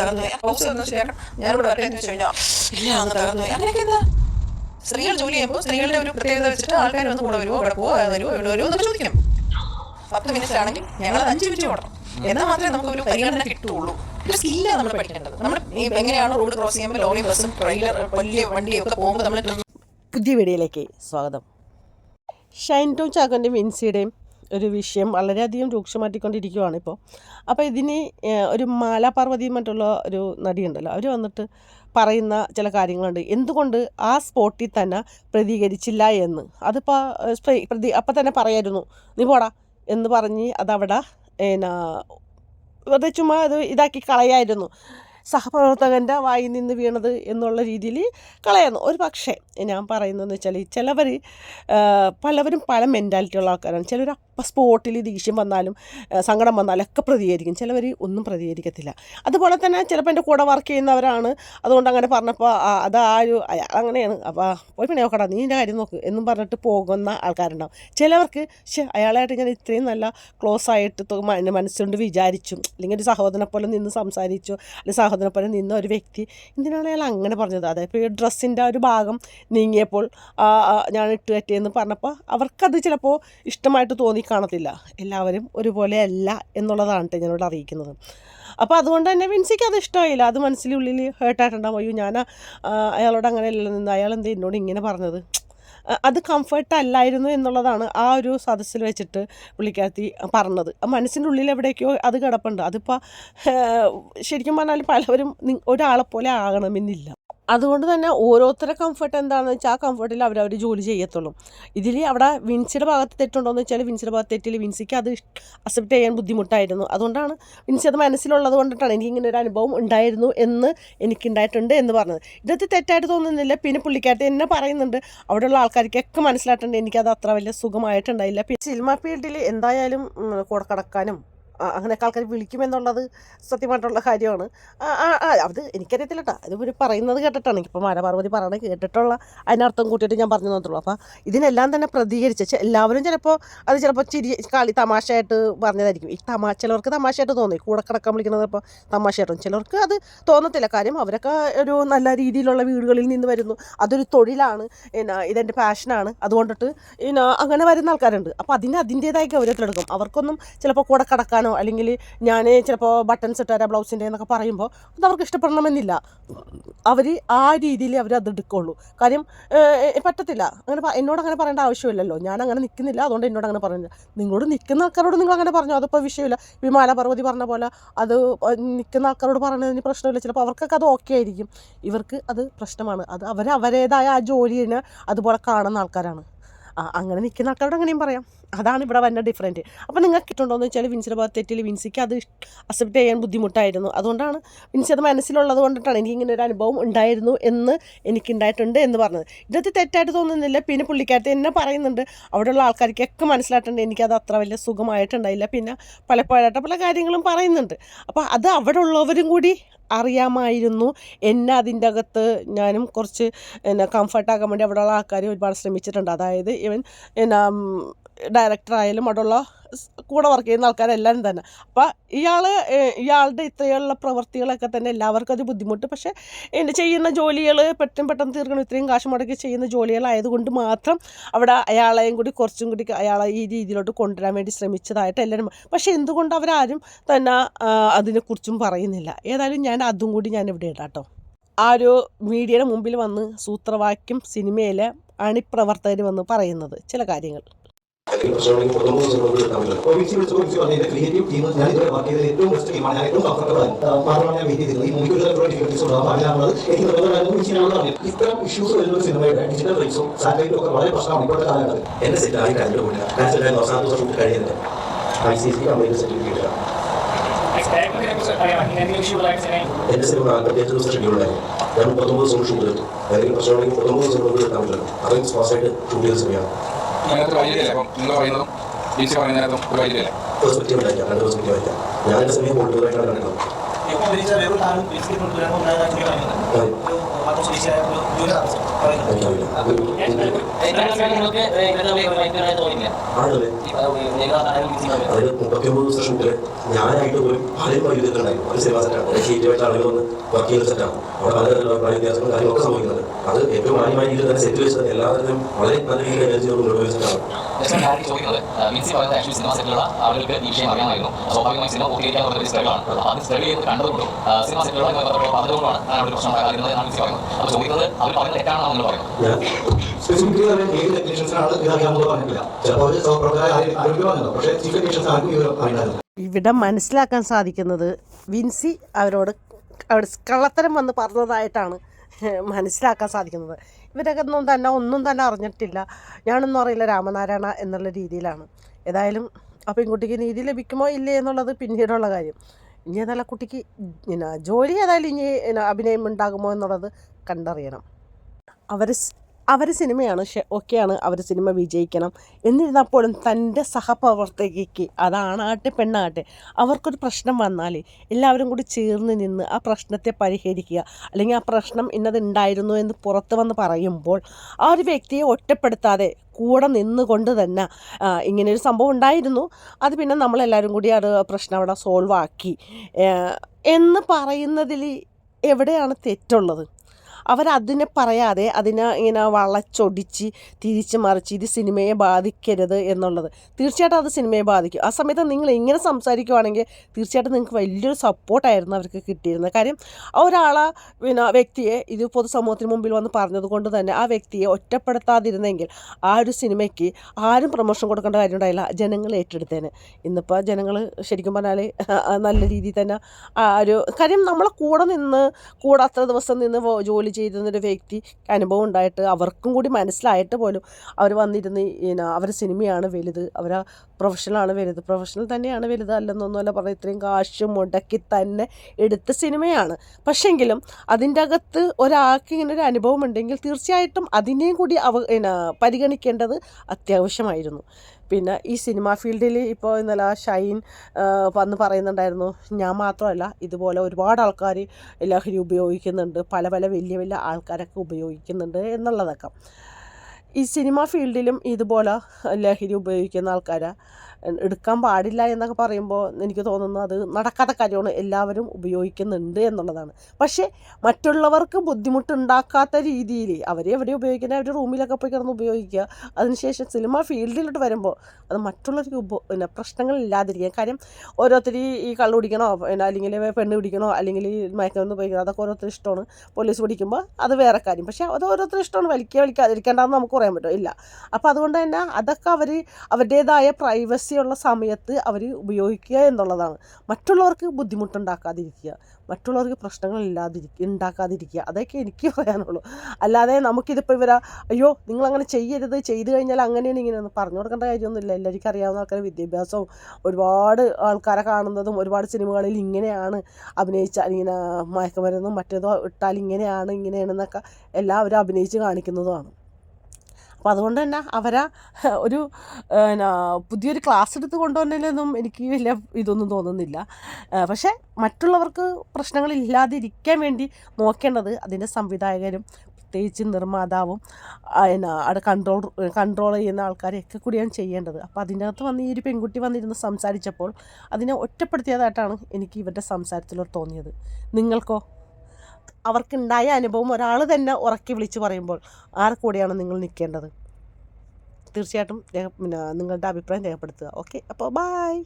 തകർന്നു പോയി. ഹൗസ് ഒന്ന് ഞാനിവിടെ വരട്ടെ എന്ന് വെച്ച് കഴിഞ്ഞാൽ ഇല്ല തകർന്നു പോയി. അങ്ങനെയൊക്കെ എന്താ? സ്ത്രീകൾ ജോലി ചെയ്യുമ്പോൾ സ്ത്രീകളുടെ ഒരു പ്രത്യേകത വെച്ചിട്ട് ആൾക്കാർ വന്ന് കൂടെ വരുമോ അവിടെ പോവോ വരുമോ ഇവിടെ വരുമോ എന്നൊക്കെ ചോദിക്കാം പത്ത് മിനിറ്റ് ആണെങ്കിൽ ഞങ്ങൾ അഞ്ച് മിനിറ്റ് ഓടണം. എന്നാൽ മാത്രമേ നമുക്ക് ഒരു പരിഗണന കിട്ടുള്ളൂ ഒരു സ്കില്ലാണ് നമ്മൾ പഠിക്കേണ്ടത്. നമ്മൾ ഈ എങ്ങനെയാണ് റോഡ് ക്രോസ് ചെയ്യുമ്പോൾ ലോറി ബസ്സും ട്രെയിലർ വലിയ വണ്ടിയൊക്കെ പോകുമ്പോൾ നമ്മൾ പുതിയ വീഡിയോയിലേക്ക് സ്വാഗതം. ഷൈൻ ടോം ചാക്കോന്റെയും വിൻസിയുടെയും ഒരു വിഷയം വളരെയധികം രൂക്ഷമാറ്റിക്കൊണ്ടിരിക്കുകയാണ് ഇപ്പോൾ. അപ്പോൾ ഇതിന് ഒരു മാലാപാർവതി മറ്റുള്ള ഒരു നടിയുണ്ടല്ലോ. അവർ വന്നിട്ട് പറയുന്ന ചില കാര്യങ്ങളുണ്ട്. എന്തുകൊണ്ട് ആ സ്പോട്ടിൽ തന്നെ പ്രതികരിച്ചില്ല എന്ന്? അതിപ്പോൾ പ്രതി അപ്പം തന്നെ പറയായിരുന്നു. നീ പോടാ എന്ന് പറഞ്ഞ് അതവിടെ എന്നാ വെറുതെ ചുമ്മാ അത് ഇതാക്കി കളയായിരുന്നു. സഹപ്രവർത്തകന്റെ വായിൽ നിന്ന് വീണത് എന്നുള്ള രീതിയിൽ കളയുന്നു ഒരു പക്ഷേ ഞാൻ പറയുന്നതെന്ന് വെച്ചാൽ ചിലവർ പലവരും പല മെന്റാലിറ്റി ഉള്ള ആൾക്കാരാണ്. ചിലർ അപ്പം സ്പോട്ടിൽ ദേഷ്യം വന്നാലും സങ്കടം വന്നാലും ഒക്കെ പ്രതികരിക്കും. ചിലവർ ഒന്നും പ്രതികരിക്കത്തില്ല. അതുപോലെ തന്നെ ചിലപ്പോൾ എന്റെ കൂടെ വർക്ക് ചെയ്യുന്നവരാണ്. അതുകൊണ്ട് അങ്ങനെ പറഞ്ഞപ്പോൾ അത് ആ ഒരു അങ്ങനെയാണ്. അപ്പോൾ പോയി പിന്നെ നോക്കടാ നീ എന്റെ കാര്യം നോക്ക് എന്നും പറഞ്ഞിട്ട് പോകുന്ന ആൾക്കാരുണ്ടാവും. ചിലവർക്ക് പക്ഷേ അയാളായിട്ട് ഞാൻ ഇത്രയും നല്ല ക്ലോസ് ആയിട്ട് മനസ്സുകൊണ്ട് വിചാരിച്ചു അല്ലെങ്കിൽ ഒരു സഹോദരനെ പോലെ നിന്ന് സംസാരിച്ചു അല്ലെങ്കിൽ സഹോദരനെ പോലെ നിന്ന ഒരു വ്യക്തി എന്തിനാണ് അയാൾ അങ്ങനെ പറഞ്ഞത്? അതായത് ഇപ്പോൾ ഈ ഡ്രസ്സിന്റെ ഒരു ഭാഗം നീങ്ങിയപ്പോൾ ഞാൻ ഇട്ട് പറ്റിയെന്ന് പറഞ്ഞപ്പോൾ അവർക്കത് ചിലപ്പോൾ ഇഷ്ടമായിട്ട് തോന്നി. കാണത്തില്ല. എല്ലാവരും ഒരുപോലെ അല്ല എന്നുള്ളതാണ് കേട്ടോ ഞാനിവിടെ അറിയിക്കുന്നത്. അപ്പോൾ അതുകൊണ്ട് തന്നെ വിൻസിക്ക് അത് ഇഷ്ടമായില്ല. അത് മനസ്സിലുള്ളിൽ ഹേർട്ടായിട്ടുണ്ടാകും അയ്യോ ഞാൻ അയാളോട് അങ്ങനെ അങ്ങനെയല്ല നിന്ന്. അയാൾ എന്താ എന്നോട് ഇങ്ങനെ പറഞ്ഞത്? അത് കംഫർട്ട് അല്ലായിരുന്നു എന്നുള്ളതാണ് ആ ഒരു സദസ്സിൽ വെച്ചിട്ട് പുള്ളിക്കാത്തി പറഞ്ഞത്. മനസ്സിന്റെ ഉള്ളിൽ എവിടേക്കോ അത് കിടപ്പുണ്ട്. അതിപ്പോൾ ശരിക്കും പറഞ്ഞാൽ പലവരും ഒരാളെപ്പോലെ ഒരാളെ പോലെ ആകണമെന്നില്ല. അതുകൊണ്ട് തന്നെ ഓരോരുത്തരുടെ കംഫർട്ട് എന്താണെന്ന് വെച്ചാൽ ആ കംഫർട്ടിൽ അവരവർ ജോലി ചെയ്യത്തുള്ളൂ. ഇതിൽ അവിടെ വിൻസിയുടെ ഭാഗത്ത് തെറ്റുണ്ടോ എന്ന് വെച്ചാൽ വിൻസിയുടെ ഭാഗത്ത് തെറ്റിൽ വിൻസിക്ക് അത് അക്സെപ്റ്റ് ചെയ്യാൻ ബുദ്ധിമുട്ടായിരുന്നു. അതുകൊണ്ടാണ് വിൻസി അത് മനസ്സിലുള്ളത് കൊണ്ടിട്ടാണ് എനിക്ക് ഇങ്ങനെ ഒരു അനുഭവം ഉണ്ടായിരുന്നു എന്ന് എനിക്കുണ്ടായിട്ടുണ്ട് എന്ന് പറഞ്ഞത്. ഇതൊക്കെ തെറ്റായിട്ട് തോന്നുന്നില്ല. പിന്നെ പുള്ളിക്കാരത്തെ എന്നെ പറയുന്നുണ്ട്. അവിടെയുള്ള ആൾക്കാർക്കൊക്കെ മനസ്സിലായിട്ടുണ്ട്. എനിക്കത് അത്ര വലിയ സുഖമായിട്ടുണ്ടായില്ല. പിന്നെ സിനിമ ഫീൽഡിൽ എന്തായാലും കൂടെ കടക്കാനും അങ്ങനെയൊക്കെ ആൾക്കാർ വിളിക്കുമെന്നുള്ളത് സത്യമായിട്ടുള്ള കാര്യമാണ്. അത് എനിക്കറിയത്തില്ല കേട്ടോ അത് ഇവർ പറയുന്നത് കേട്ടിട്ടാണ്. എനിക്കിപ്പോൾ മാനപാർവതി പറയണത് കേട്ടിട്ടുള്ള അതിനർത്ഥം കൂട്ടിയിട്ട് ഞാൻ പറഞ്ഞു തന്നുള്ളൂ അപ്പോൾ ഇതിനെല്ലാം തന്നെ പ്രതികരിച്ച് എല്ലാവരും ചിലപ്പോൾ അത് ചിലപ്പോൾ ചിരി കളി തമാശയായിട്ട് പറഞ്ഞതായിരിക്കും. ഈ തമാ ചിലവർക്ക് തമാശയായിട്ട് തോന്നി. കൂടെ കിടക്കാൻ വിളിക്കുന്നത് ഇപ്പോൾ തമാശയായിട്ടും. ചിലർക്ക് അത് തോന്നത്തില്ല. കാര്യം അവരൊക്കെ ഒരു നല്ല രീതിയിലുള്ള വീടുകളിൽ നിന്ന് വരുന്നു. അതൊരു തൊഴിലാണ്. എന്നാ ഇതെന്റെ പാഷനാണ്. അതുകൊണ്ടിട്ട് എന്നാ അങ്ങനെ വരുന്ന ആൾക്കാരുണ്ട്. അപ്പോൾ അതിന് അതിന്റേതായ ഗൗരവത്തിലെടുക്കും. അവർക്കൊന്നും ചിലപ്പോൾ കൂടെ കടക്കാനോ അല്ലെങ്കിൽ ഞാൻ ചിലപ്പോൾ ബട്ടൺസ് ഇട്ടുതരാം ബ്ലൗസിന്റെ എന്നൊക്കെ പറയുമ്പോൾ അത് അവർക്ക് ഇഷ്ടപ്പെടണമെന്നില്ല. അവർ ആ രീതിയിൽ അവർ അത് എടുക്കുള്ളൂ. കാര്യം പറ്റത്തില്ല. അങ്ങനെ എന്നോട് അങ്ങനെ പറയേണ്ട ആവശ്യമില്ലല്ലോ. ഞാൻ അങ്ങനെ നിൽക്കുന്നില്ല അതുകൊണ്ട് എന്നോട് അങ്ങനെ പറയുന്നില്ല നിങ്ങളോട് നിൽക്കുന്ന ആൾക്കാരോട് നിങ്ങൾ അങ്ങനെ പറഞ്ഞു? അതിപ്പോൾ വിഷയമില്ല. വിമാല പർവതി പറഞ്ഞ പോലെ അത് നിൽക്കുന്ന ആൾക്കാരോട് പറയുന്നതിന് പ്രശ്നമില്ല. ചിലപ്പോൾ അവർക്കൊക്കെ അത് ഓക്കെ ആയിരിക്കും. ഇവർക്ക് അത് പ്രശ്നമാണ്. അത് അവർ അവരേതായ ആ ജോലിനെ അതുപോലെ കാണുന്ന ആൾക്കാരാണ്. അങ്ങനെ നിൽക്കുന്ന ആൾക്കാരോട് അങ്ങനെയും പറയാം. അതാണ് ഇവിടെ വന്ന ഡിഫറന്റ് അപ്പോൾ നിങ്ങൾക്ക് എന്ന് വെച്ചാൽ വിൻസിയുടെ ഭാഗത്ത് തെറ്റിൽ വിൻസിക്ക് അത് അക്സെപ്റ്റ് ചെയ്യാൻ ബുദ്ധിമുട്ടായിരുന്നു. അതുകൊണ്ടാണ് വിൻസി അത് മനസ്സിലുള്ളത് കൊണ്ടിട്ടാണ് എനിക്ക് ഇങ്ങനെ ഒരു അനുഭവം ഉണ്ടായിരുന്നു എന്ന് എനിക്കുണ്ടായിട്ടുണ്ട് എന്ന് പറഞ്ഞത്. ഇതൊക്കെ തെറ്റായിട്ട് തോന്നുന്നില്ല. പിന്നെ പുള്ളിക്കാരത്തെ എന്നെ പറയുന്നുണ്ട്. അവിടെയുള്ള ആൾക്കാർക്കൊക്കെ മനസ്സിലായിട്ടുണ്ട്. എനിക്കത് അത്ര വലിയ സുഖമായിട്ടുണ്ടായില്ല. പിന്നെ പലപ്പോഴായിട്ട് പല കാര്യങ്ങളും പറയുന്നുണ്ട്. അപ്പോൾ അത് അവിടെ ഉള്ളവരും കൂടി അറിയാമായിരുന്നു. എന്നെ അതിന്റെ അകത്ത് ഞാനും കുറച്ച് എന്നാ കംഫർട്ടാക്കാൻ വേണ്ടി അവിടെയുള്ള ആൾക്കാരെ ഒരുപാട് ശ്രമിച്ചിട്ടുണ്ട്. അതായത് ഇവൻ എന്നാ ഡയറക്ടറായാലും അവിടെയുള്ള കൂടെ വർക്ക് ചെയ്യുന്ന ആൾക്കാരെല്ലാം തന്നെ. അപ്പോൾ ഇയാൾ ഇയാളുടെ ഇത്രയുള്ള പ്രവൃത്തികളൊക്കെ തന്നെ എല്ലാവർക്കും അത് ബുദ്ധിമുട്ട്. പക്ഷേ ചെയ്യുന്ന ജോലികൾ പെട്ടെന്ന് പെട്ടെന്ന് തീർക്കണം. ഇത്രയും കാശ് മുടക്കി ചെയ്യുന്ന ജോലികളായതുകൊണ്ട് മാത്രം അവിടെ അയാളെയും കൂടി കുറച്ചും കൂടി അയാളെ ഈ രീതിയിലോട്ട് കൊണ്ടുവരാൻ വേണ്ടി ശ്രമിച്ചതായിട്ട് എല്ലാവരും പക്ഷേ എന്തുകൊണ്ട് അവരാരും തന്നെ അതിനെക്കുറിച്ചും പറയുന്നില്ല. ഏതായാലും ഞാൻ അതും കൂടി ഞാൻ ഇവിടെ ഇടാം കേട്ടോ ആ ഒരു മീഡിയയുടെ മുമ്പിൽ വന്ന് സൂത്രവാക്യം സിനിമയിലെ അണിപ്രവർത്തകർ വന്ന് പറയുന്നത് ചില കാര്യങ്ങൾ. അല്ലെങ്കിൽ പ്രശ്നമുണ്ടെങ്കിൽ കുടുംബവും കൊണ്ട് കിട്ടാൻ പറ്റില്ല വിളിച്ച് ക്രിയേറ്റീവ് ടീം ഞാൻ ഇതുവരെ വർക്ക് ചെയ്തത് ഏറ്റവും ബെസ്റ്റ് ടീമാണ് ഞാൻ ഏറ്റവും കംഫർട്ടബിൾ മാത്രമാണ് ഞാൻ വെയിറ്റ് ഈ മൂവിക്ക് ഡിഫിക്കൽറ്റീസ് ഉണ്ടാകും എനിക്ക് നിർബന്ധമായിരുന്നു ഇത്തരം ഇഷ്യൂസ് വരുന്ന സിനിമയുടെ ഡിജിറ്റൽ റൈറ്റ്സും സാറ്റലൈറ്റും ഒക്കെ വളരെ പ്രശ്നമാണ് ഇപ്പോഴത്തെ കാലഘട്ടത്തിൽ. എന്റെ സെറ്റ് ആയി കണ്ടു കൂടില്ല ഞാൻ സെറ്റ് ആയി അവസാന ദിവസം ഷൂട്ട് കഴിയുന്നത് I C C company certificate എന്റെ സിനിമ നാൽപ്പത്തിയഞ്ച് ദിവസം ഷെഡ്യൂളായിരുന്നു ഞാൻ മുപ്പത്തൊമ്പത് ദിവസം ഷൂട്ട് ചെയ്തു ഏതെങ്കിലും പ്രശ്നമുണ്ടെങ്കിൽ മുപ്പത്തൊമ്പത് ദിവസം കൊണ്ട് കിട്ടാൻ പറ്റില്ല അത്രയും ഫാസ്റ്റായിട്ട് ഷൂട്ട് ചെയ്ത സിനിമയാണ് അതിനകത്ത് വൈദ്യുതിയല്ലേ അപ്പം നിങ്ങൾ പറയുന്നതും? ഡി സി പറയുന്നതിനകത്തും ഒരു ആയിരിക്കാം ഞാൻ സിനിമയെ ഹോൾഡറായിട്ടാണ് കണ്ടിട്ടുള്ളത് ഇപ്പോൾ വിളിച്ച വേറൊരു താരം വിളിച്ചിട്ട് കൊണ്ടുവരാൻ ഉണ്ടായതായിട്ട് പറയുന്നത് അതെ. ഒരു മാത്രം ജോലി താമസം എനിക്കറിയില്ല അത് നിങ്ങൾക്ക് ഇവരുടെ തോന്നില്ല ആണല്ലേ അതിൽ മുപ്പത്തിയൊമ്പത് ദിവസം ഷൂട്ടിൽ ഞാനായിട്ട് പോലും പലരും വൈദ്യുതണ്ടായിരുന്നു ഒരു സിനിമ സെറ്റാണ് ഒരു ഹീറ്റുമായിട്ട് ആളുകൾ വന്ന് വർക്ക് ചെയ്യുന്ന സെറ്റാണ് അവിടെ പലതരത്തിലുള്ള അഭിപ്രായ വ്യത്യാസങ്ങളും കാര്യങ്ങളൊക്കെ സംഭവിക്കുന്നത് അത് ഏറ്റവും മാന്യമായ രീതിയിൽ തന്നെ സെറ്റ് വെച്ചത് എല്ലാവരും വളരെ നല്ല രീതിയിൽ എനർജി മുന്നോട്ട് പോയ സെറ്റാണ് ചോദിക്കുന്നത് മിൻസി പറയുന്നത് ആക്ച്വലി സിനിമ സെറ്റിലുള്ള ആളുകൾക്ക് ഈ വിഷയം അറിയാമായിരുന്നു സ്വാഭാവികമായി സിനിമ പൂർത്തീകരിക്കാൻ പറഞ്ഞ സ്ത്രീകളാണ് അത് സ്ത്രീ കണ്ടതുകൊണ്ടും സിനിമ സെറ്റിലുള്ള പറഞ്ഞതുകൊണ്ടാണ് ഞാൻ ഒരു പ്രശ്നം ഉണ്ടാകാതിരുന്നത് എന്നാണ് മിൻസി പറയുന്നത്. അപ്പോൾ ചോദിക്കുന്നത് അവർ പറയുന്നത് തെറ്റാണെന്നാണ് പറയുന്നത് ഇവിടെ മനസ്സിലാക്കാൻ സാധിക്കുന്നത് വിൻസി അവരോട് അവിടെ കള്ളത്തരം വന്ന് പറഞ്ഞതായിട്ടാണ് മനസ്സിലാക്കാൻ സാധിക്കുന്നത്. ഇവരൊക്കെ ഒന്നും തന്നെ ഒന്നും തന്നെ അറിഞ്ഞിട്ടില്ല. ഞാനൊന്നും അറിയില്ല രാമനാരായണ എന്നുള്ള രീതിയിലാണ്. ഏതായാലും ആ പെൺകുട്ടിക്ക് നീതി ലഭിക്കുമോ ഇല്ലേ എന്നുള്ളത് പിന്നീടുള്ള കാര്യം. ഇനി എന്നാൽ കുട്ടിക്ക് പിന്നെ ജോലി ഏതായാലും ഇനി അഭിനയം ഉണ്ടാകുമോ എന്നുള്ളത് കണ്ടറിയണം. അവർ അവർ സിനിമയാണ് പക്ഷെ ഓക്കെയാണ് അവർ സിനിമ വിജയിക്കണം. എന്നിരുന്നപ്പോഴും തന്റെ സഹപ്രവർത്തകയ്ക്ക് അതാണാട്ടെ പെണ്ണാട്ടെ അവർക്കൊരു പ്രശ്നം വന്നാൽ എല്ലാവരും കൂടി ചേർന്ന് നിന്ന് ആ പ്രശ്നത്തെ പരിഹരിക്കുക. അല്ലെങ്കിൽ ആ പ്രശ്നം ഇന്നതുണ്ടായിരുന്നു എന്ന് പുറത്ത് വന്ന് പറയുമ്പോൾ ആ ഒരു വ്യക്തിയെ ഒറ്റപ്പെടുത്താതെ കൂടെ നിന്നുകൊണ്ട് തന്നെ ആ, ഇങ്ങനെയൊരു സംഭവം ഉണ്ടായിരുന്നു. അത് പിന്നെ നമ്മളെല്ലാവരും കൂടി അത് പ്രശ്നം അവിടെ സോൾവ് ആക്കി എന്ന് പറയുന്നതിൽ എവിടെയാണ് തെറ്റുള്ളത്? അവരതിനെ പറയാതെ അതിനെ ഇങ്ങനെ വളച്ചൊടിച്ച് തിരിച്ച് മറിച്ച് ഇത് സിനിമയെ ബാധിക്കരുത് എന്നുള്ളത്. തീർച്ചയായിട്ടും അത് സിനിമയെ ബാധിക്കും. ആ സമയത്ത് നിങ്ങൾ ഇങ്ങനെ സംസാരിക്കുവാണെങ്കിൽ തീർച്ചയായിട്ടും നിങ്ങൾക്ക് വലിയൊരു സപ്പോർട്ടായിരുന്നു അവർക്ക് കിട്ടിയിരുന്നത്. കാര്യം ഒരാളെ പിന്നെ വ്യക്തിയെ ഇത് പൊതുസമൂഹത്തിന് മുമ്പിൽ വന്ന് പറഞ്ഞതുകൊണ്ട് തന്നെ ആ വ്യക്തിയെ ഒറ്റപ്പെടുത്താതിരുന്നെങ്കിൽ ആ ഒരു സിനിമയ്ക്ക് ആരും പ്രൊമോഷൻ കൊടുക്കേണ്ട കാര്യം ഉണ്ടായില്ല. ജനങ്ങൾ ഏറ്റെടുത്തേനെ. ഇന്നിപ്പോൾ ജനങ്ങൾ ശരിക്കും പറഞ്ഞാൽ നല്ല രീതിയിൽ തന്നെ ആ ഒരു കാര്യം നമ്മളെ കൂടെ നിന്ന് കൂടെ അത്ര ദിവസം നിന്ന് ജോലി ചെയ്തിരുന്നൊരു വ്യക്തി അനുഭവം ഉണ്ടായിട്ട് അവർക്കും കൂടി മനസ്സിലായിട്ട് പോലും അവർ വന്നിരുന്ന് അവർ സിനിമയാണ് വലുത് അവർ പ്രൊഫഷണലാണ് വലുത്. പ്രൊഫഷണൽ തന്നെയാണ് വലുത് അല്ലെന്നൊന്നുമല്ല പറഞ്ഞ ഇത്രയും കാശ് മുടക്കി തന്നെ എടുത്ത സിനിമയാണ്. പക്ഷെങ്കിലും അതിന്റെ അകത്ത് ഒരാൾക്ക് ഇങ്ങനെ ഒരു അനുഭവം ഉണ്ടെങ്കിൽ തീർച്ചയായിട്ടും അതിനെയും കൂടി അവ പരിഗണിക്കേണ്ടത് അത്യാവശ്യമായിരുന്നു. പിന്നെ ഈ സിനിമാ ഫീൽഡിൽ ഇപ്പോൾ ഇന്നലെ ഷൈൻ വന്ന് പറയുന്നുണ്ടായിരുന്നു ഞാൻ മാത്രമല്ല ഇതുപോലെ ഒരുപാട് ആൾക്കാർ ലഹരി ഉപയോഗിക്കുന്നുണ്ട്. പല പല വലിയ വലിയ ആൾക്കാരൊക്കെ ഉപയോഗിക്കുന്നുണ്ട് എന്നുള്ളതൊക്കെ. ഈ സിനിമ ഫീൽഡിലും ഇതുപോലെ ലഹരി ഉപയോഗിക്കുന്ന ആൾക്കാരെ. എടുക്കാൻ പാടില്ല എന്നൊക്കെ പറയുമ്പോൾ എനിക്ക് തോന്നുന്നു അത് നടക്കാത്ത കാര്യമാണ് എല്ലാവരും ഉപയോഗിക്കുന്നുണ്ട് എന്നുള്ളതാണ്. പക്ഷേ മറ്റുള്ളവർക്ക് ബുദ്ധിമുട്ടുണ്ടാക്കാത്ത രീതിയിൽ അവരെ എവിടെ ഉപയോഗിക്കുന്ന അവരുടെ റൂമിലൊക്കെ പോയി കിടന്ന് ഉപയോഗിക്കുക അതിനുശേഷം സിനിമ ഫീൽഡിലോട്ട് വരുമ്പോൾ അത് മറ്റുള്ളവർക്ക് ഉപ പിന്നെ പ്രശ്നങ്ങളില്ലാതിരിക്കുക കാര്യം ഓരോരുത്തർ ഈ കള്ളു പിടിക്കണോ പിന്നെ അല്ലെങ്കിൽ പെണ്ണ് പിടിക്കണോ അല്ലെങ്കിൽ മയക്കുമരുന്ന് ഉപയോഗിക്കണോ അതൊക്കെ ഓരോരുത്തർ ഇഷ്ടമാണ്. പോലീസ് പിടിക്കുമ്പോൾ അത് വേറെ കാര്യം. പക്ഷേ അത് ഓരോരുത്തർ ഇഷ്ടമാണ്. വലിക്കുക വലിക്കാതിരിക്കേണ്ടതെന്ന് നമുക്ക് പറയാൻ പറ്റും. ഇല്ല. അപ്പോൾ അതുകൊണ്ട് തന്നെ അതൊക്കെ അവർ അവരുടേതായ പ്രൈവസി ഉള്ള സമയത്ത് അവർ ഉപയോഗിക്കുക എന്നുള്ളതാണ്. മറ്റുള്ളവർക്ക് ബുദ്ധിമുട്ടുണ്ടാക്കാതിരിക്കുക. മറ്റുള്ളവർക്ക് പ്രശ്നങ്ങൾ ഇല്ലാതിരിക്കുക ഉണ്ടാക്കാതിരിക്കുക അതൊക്കെ എനിക്ക് പറയാനുള്ളൂ. അല്ലാതെ നമുക്കിതിപ്പോൾ ഇവരാ അയ്യോ നിങ്ങളങ്ങനെ ചെയ്യരുത്. ചെയ്തു കഴിഞ്ഞാൽ അങ്ങനെയാണ് ഇങ്ങനെയൊന്നും പറഞ്ഞു കൊടുക്കേണ്ട കാര്യമൊന്നുമില്ല. എല്ലാവർക്കും അറിയാവുന്ന ആൾക്കാർ വിദ്യാഭ്യാസവും ഒരുപാട് ആൾക്കാരെ കാണുന്നതും ഒരുപാട് സിനിമകളിൽ ഇങ്ങനെയാണ് അഭിനയിച്ചാൽ ഇങ്ങനെ മയക്കുമരുന്നും മറ്റേതോ ഇട്ടാൽ ഇങ്ങനെയാണ് ഇങ്ങനെയാണെന്നൊക്കെ എല്ലാവരും അഭിനയിച്ച് കാണിക്കുന്നതുമാണ്. അപ്പോൾ അതുകൊണ്ട് തന്നെ അവരെ ഒരു എന്നാ പുതിയൊരു ക്ലാസ് എടുത്ത് കൊണ്ടുവന്നതിലൊന്നും എനിക്ക് വലിയ ഇതൊന്നും തോന്നുന്നില്ല. പക്ഷേ മറ്റുള്ളവർക്ക് പ്രശ്നങ്ങളില്ലാതിരിക്കാൻ വേണ്ടി നോക്കേണ്ടത് അതിന്റെ സംവിധായകരും പ്രത്യേകിച്ച് നിർമ്മാതാവും എന്നാ അവിടെ കൺട്രോൾ കൺട്രോൾ ചെയ്യുന്ന ആൾക്കാരെയൊക്കെ കൂടിയാണ് ചെയ്യേണ്ടത്. അപ്പോൾ അതിന്റെ അകത്ത് വന്ന് ഈ ഒരു പെൺകുട്ടി വന്നിരുന്ന് സംസാരിച്ചപ്പോൾ അതിനെ ഒറ്റപ്പെടുത്തിയതായിട്ടാണ് എനിക്ക് ഇവരുടെ സംസാരത്തിലൂടെ തോന്നിയത്. നിങ്ങൾക്കോ? അവർക്കുണ്ടായ അനുഭവം ഒരാൾ തന്നെ ഉറക്കി വിളിച്ച് പറയുമ്പോൾ ആരെ കൂടെയാണ് നിങ്ങൾ നിൽക്കേണ്ടത്? തീർച്ചയായിട്ടും പിന്നെ നിങ്ങളുടെ അഭിപ്രായം രേഖപ്പെടുത്തുക. ഓക്കെ അപ്പോൾ ബായ്